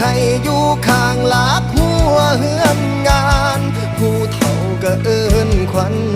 ให้อยู่ข้างหลักหัวเฮือนงาน ผู้เฒ่าก็เอินขวัญ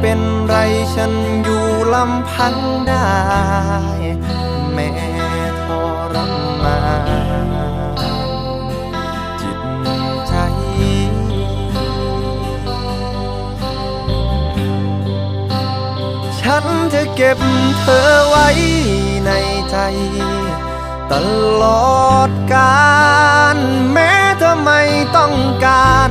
เป็นไรฉันอยู่ลำพังได้ แม้ทรมานจิตใจ ฉันจะเก็บเธอไว้ในใจ ตลอดกาลแม้เธอไม่ต้องการ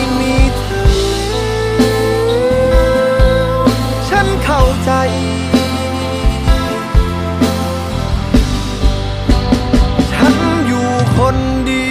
คนเดี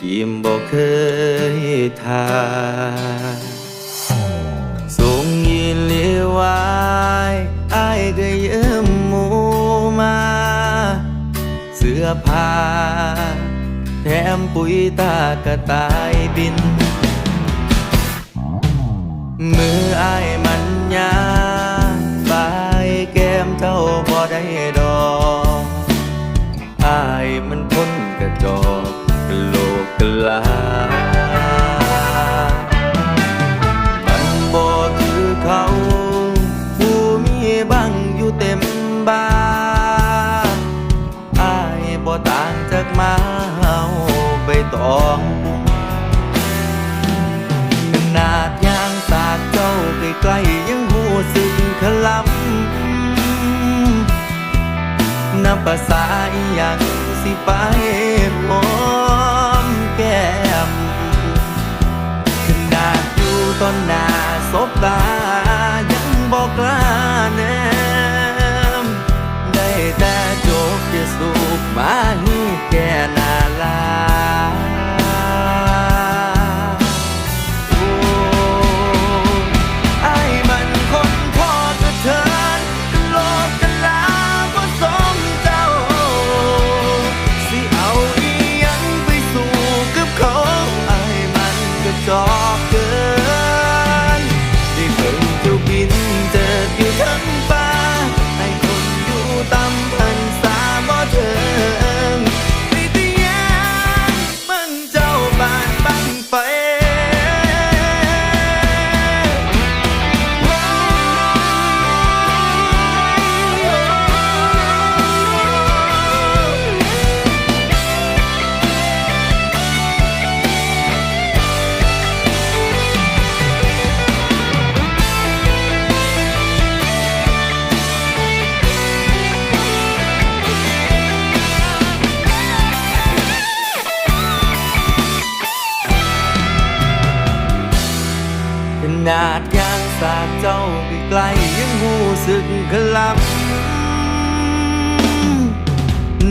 ำกิมบอกเคยทาส่งยินเลียวายอายก็ยืมหมูมา เสื้อผ้าแถมปุ๋ยตากระต่ายบิน มืออ บ้าอายบ่ต่างจากมาเฮาใบตองขนาดยางสาดเจ้าใกล้ๆยังหูสึกขลำนับภาษาอีหยังสิไปหอมแก้มขนาดอยู่ตอนหน้าศพตายังบอกลาแน มาให้แก่น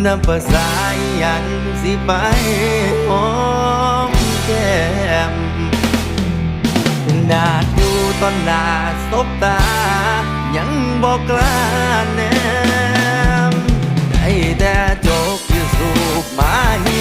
นับภาษายังสิไปหอมแก้มนาดูตอนหน้าสบตา ยังบอกกล้าแนมได้แต่จกอยู่สูบมาหิ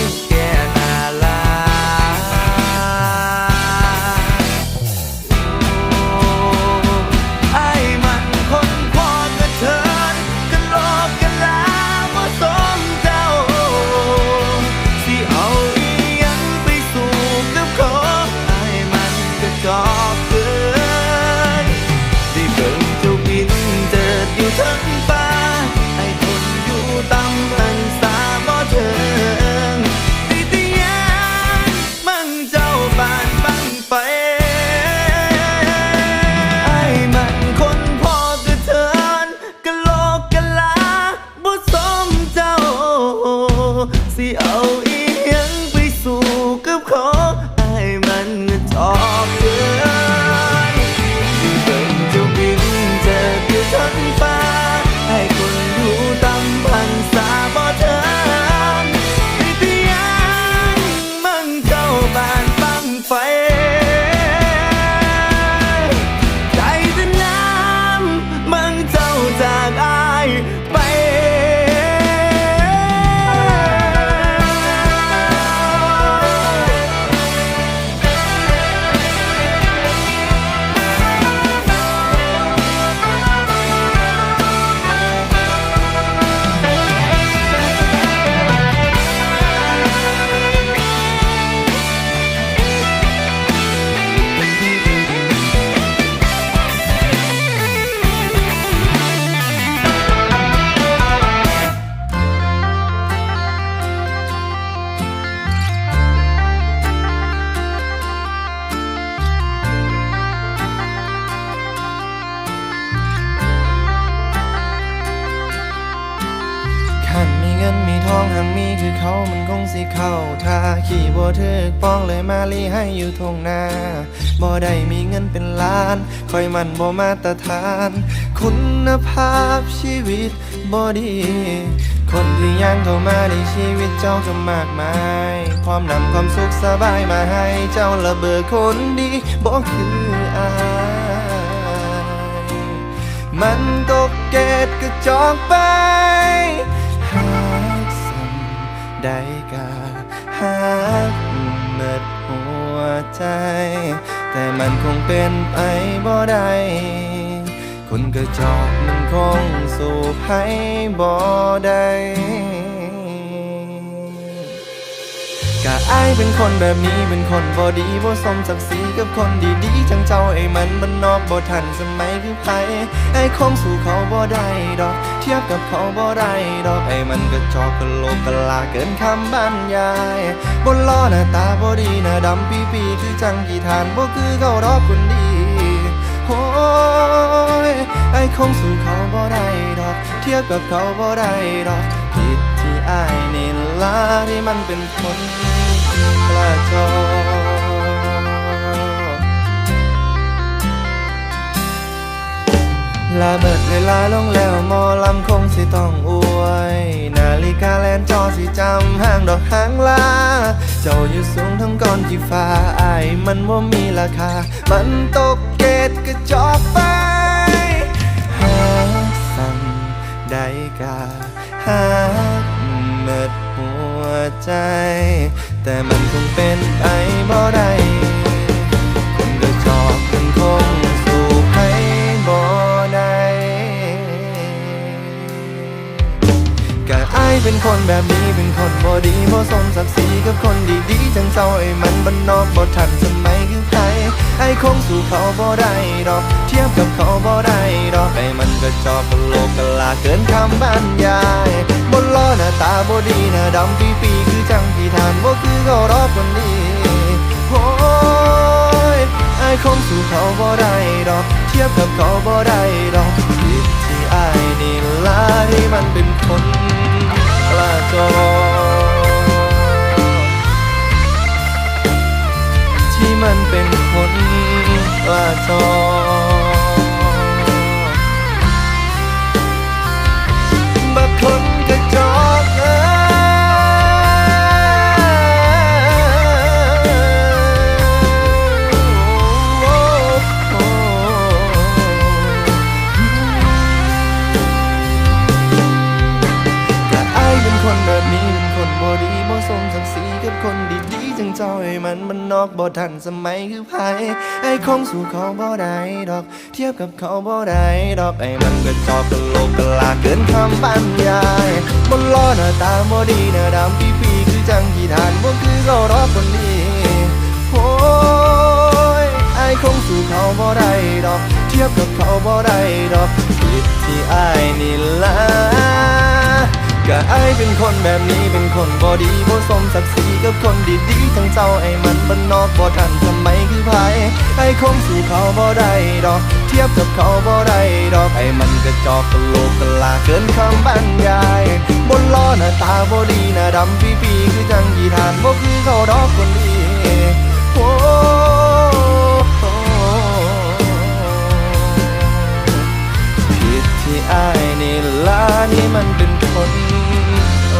มาลีให้อยู่ทงนาบ่ได้มีเงินเป็นล้าน คอยมันบ่มาตรฐาน คุณภาพชีวิตบ่ดี คนที่ยังเข้ามาในชีวิตเจ้าก็มากมายความนำความสุขสบายมาให้เจ้าระเบิดคนดีบ่คืออายมันตกเกตกระจอกไปหากสันได้กาหา ใจ แต่มันคงเป็นไปบ่ได้คนกระจอกมันคงสู้ให้บ่ได้ กะอายเป็นคนแบบนี้เป็นคนบ่ดีบ่สมศักดิ์ศรีกับคนดีๆจังเจ้าไอ้มันมันนอกบ่ทันสมัยคือไผไอ้คงสู่เขาบ่ได้ดอก เทียบกับเขาบ่ได้ดอกไอ้มันก็จอกกะโหลกกะลาเกินคำบรรยายบนล้อหน้าตาบ่ดีหน้าดำปีปีคือจังกี่ทานบ่คือเขาดอกคนดีโอ้ยไอ้คงสู่เขาบ่ได้ดอก เทียบกับเขาบ่ได้ดอกผิดที่อายนี่ละที่มันเป็นคน กระจอลาเบิดเวลาลงแล้วมอลำคงสิต้องอวย นาฬิกาแลนจอสิจำห่างดอกหางลา เจ้าอยู่สูงทั้งก้อนที่ฟ้าอายมันว่ามีราคา มันตกเกตกระจอกไปหาสั่งได้กาหาเมิดหัวใจ แต่มันคงเป็นไปบ่ได้คนกระจอบมันคงสู้ให้บ่ได้กะอายเป็นคนแบบนี้ คนบ่ดีบ่สมศักดิ์ศรีกับคนดีๆจังเจ้าไอ้มันบ้านนอกบ่ทันสมัยคือใครไอ้คงสู่เขาบ่ได้ดอก เทียบกับเขาบ่ได้ดอกไอ้มันก็จอกกะโลกกลาเกินคำบรรยายบนล้อหน้าตาบ่ดีหน้าดำปีปีคือจังที่ทานบ่คือเขารอบคนนี้โอ้ยไอ้คงสู่เขาบ่ได้ดอก เทียบกับเขาบ่ได้ดอกผิดที่ไอายนี่ละที่มันเป็นคน ระจร ที่มันเป็นคนกระจอ มันมันนอกบ่ทันสมัยคือไผไอ้คงสู่เขาบ่ได้ดอก เทียบกับเขาบ่ได้ดอกไอ้มันก็จอกกะโลกกะลาเกินคำบรรยายบนล้อหน้าตาบ่ดีหน้าดำปีปีๆคือจังที่ทานบ่คือเขารอคนดีโอ้ยไอ้คงสู่เขาบ่ได้ดอก เทียบกับเขาบ่ได้ดอกผิดที่ไอายนี่ละ ก็ไอเป็นคนแบบนี้เป็นคนบ่ดีบ่สมศักดิ์ศรีกับคนดีๆทั้งเจ้าไอ้มันบ้านนอกบ่ทันสมัยคือไผไอ้คงสู่เขาบ่ได้ดอก เทียบกับเขาบ่ได้ดอกไอ้มันกระจอกกะโลกกะลาเกินคำบรรยายบนล้อหน้าตาบ่ดีหน้าดำปีปีๆคือจังกีทานบ่คือเขาดอกคนดีโอ้ผิดที่อายนี่ละนี่มันเป็นคน